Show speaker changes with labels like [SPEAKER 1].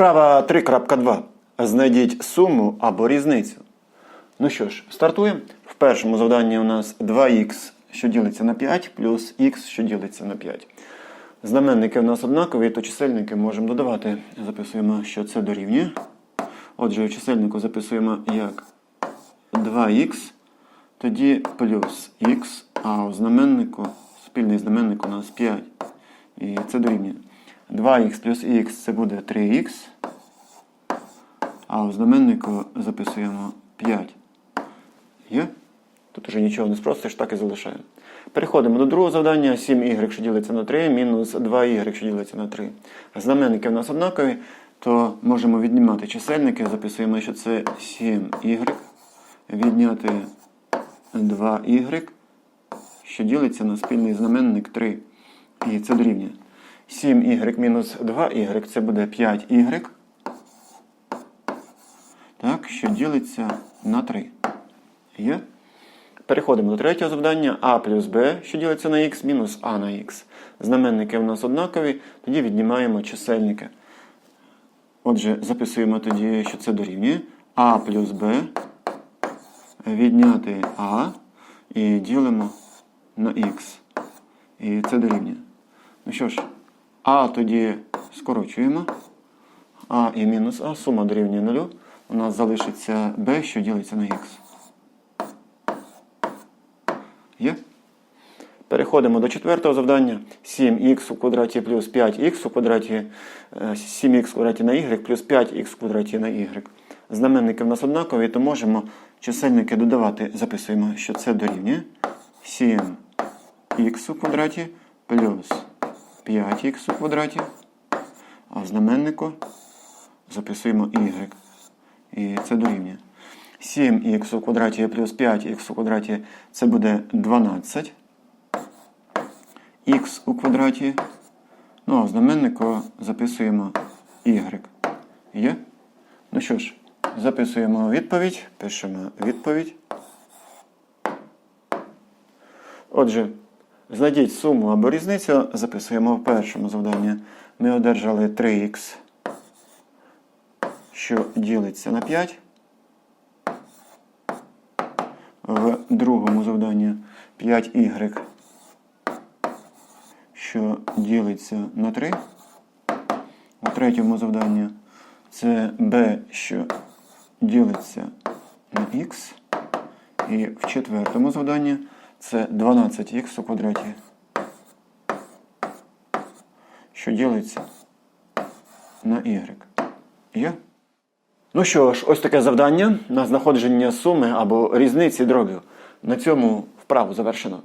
[SPEAKER 1] Вправа 3.2. Знайдіть суму або різницю. Ну що ж, стартуємо. В першому завданні у нас 2х, що ділиться на 5, плюс х, що ділиться на 5. Знаменники у нас однакові, то чисельники можемо додавати. Записуємо, що це дорівнює. Отже, в чисельнику записуємо як 2х, тоді плюс х, а у знаменнику, спільний знаменник у нас 5. І це дорівнює. 2х плюс х це буде 3х. А у знаменнику записуємо 5. Є? Тут вже нічого не спростиш, так і залишаємо. Переходимо до другого завдання. 7y, що ділиться на 3, мінус 2y, що ділиться на 3. Знаменники у нас однакові, то можемо віднімати чисельники. Записуємо, що це 7y. Відняти 2y, що ділиться на спільний знаменник 3. І це дорівнює. 7y мінус 2y це буде 5y. Так, що ділиться на 3. Є? Переходимо до третього завдання. А плюс Б, що ділиться на х, мінус А на х. Знаменники в нас однакові, тоді віднімаємо чисельники. Отже, записуємо тоді, що це дорівнює. А плюс Б відняти А і ділимо на х. І це дорівнює. Ну що ж, А тоді скорочуємо. А і мінус А, сума дорівнює 0. У нас залишиться b, що ділиться на х. Є? Переходимо до четвертого завдання. 7х у квадраті плюс 5х у квадраті, е, 7х в квадраті на y плюс 5х в квадраті на y. Знаменники в нас однакові, то можемо чисельники додавати. Записуємо, що це дорівнює 7х у квадраті плюс 5х у квадраті. А в знаменнику записуємо y. І це дорівнює. 7х у квадраті плюс 5х у квадраті це буде 12. Х у квадраті. Ну, а в знаменнику записуємо y. Є? Ну що ж, записуємо відповідь. Пишемо відповідь. Отже, знайдіть суму або різницю. Записуємо в першому завданні. Ми одержали 3х що ділиться на 5. В другому завданні 5y, що ділиться на 3. У третьому завданні це b, що ділиться на x. І в четвертому завданні це 12х у квадраті, що ділиться на y. Є? Ну що ж, ось таке завдання на знаходження суми або різниці дробів. На цьому вправу завершено.